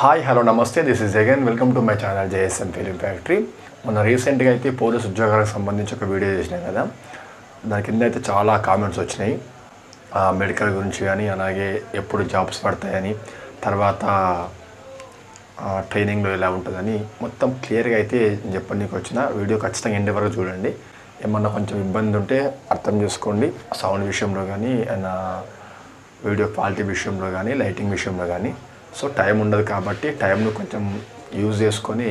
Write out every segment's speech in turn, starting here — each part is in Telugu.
హాయ్ హలో నమస్తే this is again welcome to my channel JSM film factory మొన్న రీసెంట్గా అయితే పోలీస్ ఉద్యోగాలకు సంబంధించి ఒక వీడియో చేసినాం కదా. దాని కింద అయితే చాలా కామెంట్స్ వచ్చినాయి. మెడికల్ గురించి కానీ అలాగే ఎప్పుడు జాబ్స్ పడతాయని తర్వాత ట్రైనింగ్లో ఎలా ఉంటుందని మొత్తం క్లియర్గా అయితే చెప్పడానికి వచ్చిన. వీడియో ఖచ్చితంగా ఎండ్ వరకు చూడండి. ఏమన్నా కొంచెం ఇబ్బంది ఉంటే అర్థం చేసుకోండి. సౌండ్ విషయంలో కానీ అండ్ వీడియో క్వాలిటీ విషయంలో కానీ లైటింగ్ విషయంలో కానీ సో టైం ఉండదు కాబట్టి టైంను కొంచెం యూజ్ చేసుకొని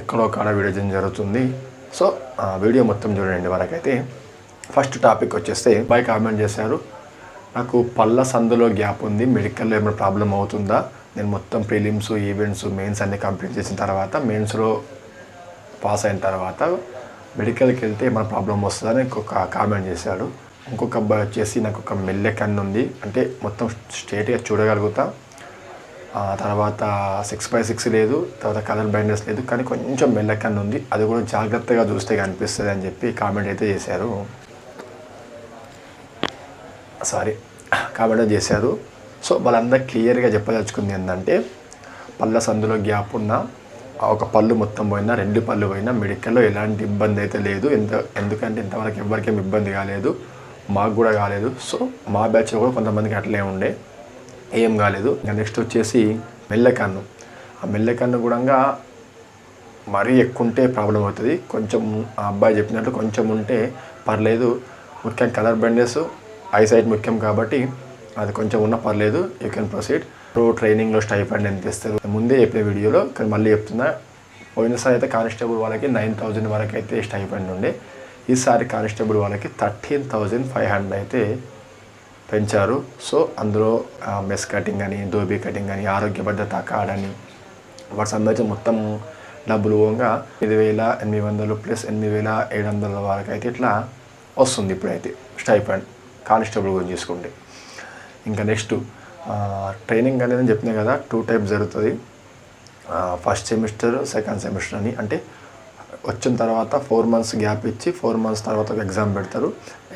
ఎక్కడో కాడ వీడియో చేయడం జరుగుతుంది. సో ఆ వీడియో మొత్తం చూడండి వరకైతే. ఫస్ట్ టాపిక్ వచ్చేస్తే బై కామెంట్ చేశారు. నాకు పళ్ళ సందులో గ్యాప్ ఉంది మెడికల్లో ఏమైనా ప్రాబ్లం అవుతుందా? నేను మొత్తం ప్రిలిమ్స్ ఈవెంట్స్ మెయిన్స్ అన్ని కంప్లీట్ చేసిన తర్వాత మెయిన్స్లో పాస్ అయిన తర్వాత మెడికల్కి వెళ్తే ఏమైనా ప్రాబ్లం వస్తుందని ఇంకొక కామెంట్ చేశాడు. ఇంకొక అబ్బాయి వచ్చేసి నాకు ఒక మెల్లె కన్ను ఉంది అంటే మొత్తం స్ట్రేట్గా చూడగలుగుతా. తర్వాత సిక్స్ బై సిక్స్ లేదు తర్వాత కలర్ బ్లైండ్నెస్ లేదు కానీ కొంచెం మెల్లకన్ను ఉంది అది కూడా జాగ్రత్తగా చూస్తే కనిపిస్తుంది అని చెప్పి కామెంట్ అయితే చేశారు. సారీ కామెంట్ చేశారు. సో వాళ్ళందరూ క్లియర్గా చెప్పదలుచుకుంది ఏంటంటే పళ్ళ సందులో గ్యాప్ ఉన్న ఒక పళ్ళు మొత్తం పోయినా రెండు పళ్ళు పోయినా మెడికల్లో ఎలాంటి ఇబ్బంది అయితే లేదు. ఎంత ఎందుకంటే ఇంతవరకు ఎవరికేం ఇబ్బంది కాలేదు మాకు కూడా కాలేదు. సో మా బ్యాచ్లో కూడా కొంతమందికి అట్లే ఉండే. ఏం కాలేదు. ఇంకా నెక్స్ట్ వచ్చేసి మెల్లకన్ను ఆ మెల్లకన్ను కూడా మరీ ఎక్కువ ఉంటే ప్రాబ్లం అవుతుంది. కొంచెం ఆ అబ్బాయి చెప్పినట్టు కొంచెం ఉంటే పర్లేదు. ముఖ్యం కలర్ బ్లైండ్నెస్ ఐసైట్ ముఖ్యం కాబట్టి అది కొంచెం ఉన్నా పర్లేదు. You can proceed. ప్రో ట్రైనింగ్లో స్టైఫండ్ ఎంత ఇస్తారు? ముందే చెప్పిన వీడియోలో కానీ మళ్ళీ చెప్తున్నా. పోయినసారి అయితే కానిస్టేబుల్ వాళ్ళకి నైన్ థౌజండ్ వరకు అయితే స్టైఫండ్ ఉండే. ఈసారి కానిస్టేబుల్ వాళ్ళకి థర్టీన్ థౌజండ్ ఫైవ్ హండ్రెడ్ అయితే పెంచారు. సో అందులో మెస్ కటింగ్ అని దోబీ కటింగ్ అని ఆరోగ్య భద్రత కార్డ్ అని వాటి సంబంధించి మొత్తం డబ్బులు పోగా ఎనిమిది వేల ఎనిమిది వందలు ప్లస్ ఎనిమిది వేల ఏడు వందల వరకు అయితే ఇట్లా వస్తుంది ఇప్పుడైతే స్టైఫండ్ కానిస్టేబుల్ గురించి చూసుకుంటే. ఇంకా నెక్స్ట్ ట్రైనింగ్ అనేది నేను చెప్పినా కదా టూ టైప్ జరుగుతుంది. ఫస్ట్ సెమిస్టర్ సెకండ్ సెమిస్టర్ అని. అంటే వచ్చిన తర్వాత ఫోర్ మంత్స్ గ్యాప్ ఇచ్చి ఫోర్ మంత్స్ తర్వాత ఒక ఎగ్జామ్ పెడతారు.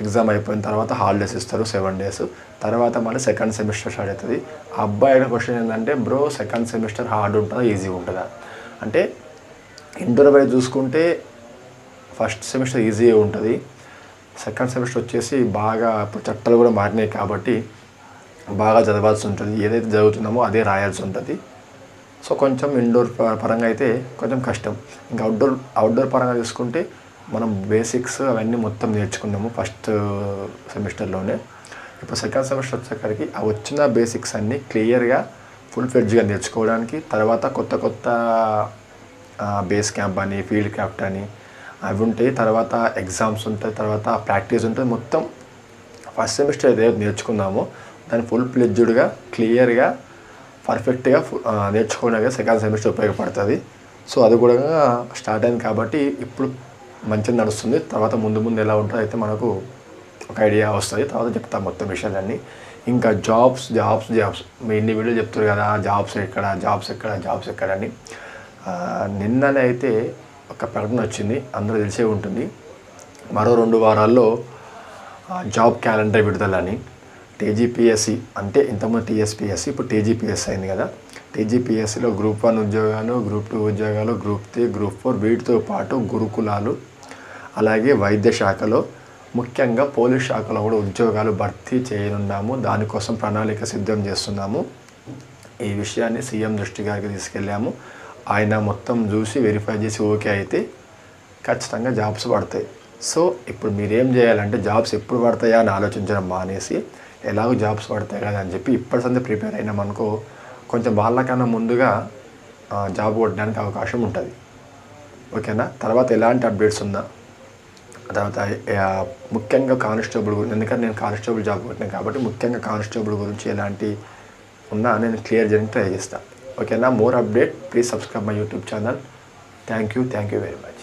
ఎగ్జామ్ అయిపోయిన తర్వాత హాలిడేస్ ఇస్తారు సెవెన్ డేస్ తర్వాత మళ్ళీ సెకండ్ సెమిస్టర్ స్టార్ట్ అవుతుంది. ఆ అబ్బాయి క్వశ్చన్ ఏంటంటే బ్రో సెకండ్ సెమిస్టర్ హార్డ్ ఉంటుందా ఈజీగా ఉంటుందా? అంటే ఇంటర్ వైజ్ చూసుకుంటే ఫస్ట్ సెమిస్టర్ ఈజీ ఉంటుంది. సెకండ్ సెమిస్టర్ వచ్చేసి బాగా ఇప్పుడు చట్టాలు కూడా మారినాయి కాబట్టి బాగా చదవాల్సి ఉంటుంది. ఏదైతే చదువుతున్నామో అదే రాయాల్సి ఉంటుంది. సో కొంచెం ఇండోర్ పరంగా అయితే కొంచెం కష్టం. ఇంకా అవుట్డోర్ అవుట్డోర్ పరంగా చూసుకుంటే మనం బేసిక్స్ అవన్నీ మొత్తం నేర్చుకున్నాము ఫస్ట్ సెమిస్టర్లోనే ఇప్పుడు సెకండ్ సెమిస్టర్ వచ్చేసరికి ఆ వచ్చిన బేసిక్స్ అన్నీ క్లియర్గా ఫుల్ ఫ్లెడ్జ్గా నేర్చుకోవడానికి తర్వాత కొత్త కొత్త బేస్ క్యాంప్ అని ఫీల్డ్ క్యాంప్ అని అవి ఉంటాయి. తర్వాత ఎగ్జామ్స్ ఉంటాయి తర్వాత ప్రాక్టీస్ ఉంటుంది. మొత్తం ఫస్ట్ సెమిస్టర్ ఏదైతే నేర్చుకున్నామో. దాన్ని ఫుల్ ఫ్లెడ్జ్డ్గా క్లియర్గా పర్ఫెక్ట్గా నేర్చుకోవడానికి సెకండ్ సెమిస్టర్ ఉపయోగపడుతుంది. సో అది కూడా స్టార్ట్ అయింది కాబట్టి ఇప్పుడు మంచిగా నడుస్తుంది. తర్వాత ముందు ముందు ఎలా ఉంటుందో అయితే మనకు ఒక ఐడియా వస్తుంది. తర్వాత చెప్తాం మొత్తం విషయాలన్నీ. ఇంకా జాబ్స్ జాబ్స్ జాబ్స్. మీ ఇన్ని వీడియోలు చెప్తారు కదా జాబ్స్ ఎక్కడ జాబ్స్ ఎక్కడ జాబ్స్ ఎక్కడ అని. నిన్ననే అయితే ఒక ప్రకటన వచ్చింది. అందరూ తెలిసే ఉంటుంది. మరో రెండు వారాల్లో జాబ్ క్యాలెండర్ విడుదలని. టీజీపీఎస్సి అంటే ఇంతకుముందు టీఎస్పీఎస్సి ఇప్పుడు టీజీపీఎస్సి అయింది కదా. టీజీపీఎస్సీలో గ్రూప్ వన్ ఉద్యోగాలు గ్రూప్ టూ ఉద్యోగాలు గ్రూప్ త్రీ గ్రూప్ ఫోర్ వీటితో పాటు గురుకులాలు అలాగే వైద్య శాఖలో ముఖ్యంగా పోలీస్ శాఖలో కూడా ఉద్యోగాలు భర్తీ చేయనున్నాము. దానికోసం ప్రణాళిక సిద్ధం చేస్తున్నాము. ఈ విషయాన్ని సీఎం దృష్టి గారికి తీసుకెళ్ళాము. ఆయన మొత్తం చూసి వెరిఫై చేసి ఓకే అయితే ఖచ్చితంగా జాబ్స్ పడతాయి. సో ఇప్పుడు మీరేం చేయాలంటే జాబ్స్ ఎప్పుడు పడతాయా అని ఆలోచించడం మానేసి ఎలాగో జాబ్స్ పడతాయి కదా అని చెప్పి ఇప్పటి సంది ప్రిపేర్ అయినామనుకో కొంచెం వాళ్ళకన్నా ముందుగా జాబ్ కొట్టడానికి అవకాశం ఉంటుంది. ఓకేనా? తర్వాత ఎలాంటి అప్డేట్స్ ఉందా తర్వాత ముఖ్యంగా కానిస్టేబుల్ గురించి ఎందుకంటే నేను కానిస్టేబుల్ జాబ్ కొట్టినాను కాబట్టి ముఖ్యంగా కానిస్టేబుల్ గురించి ఎలాంటి ఉన్నా నేను క్లియర్ చేయడానికి ట్రై చేస్తాను ఓకేనా? More update please subscribe my YouTube channel. Thank you thank you very much.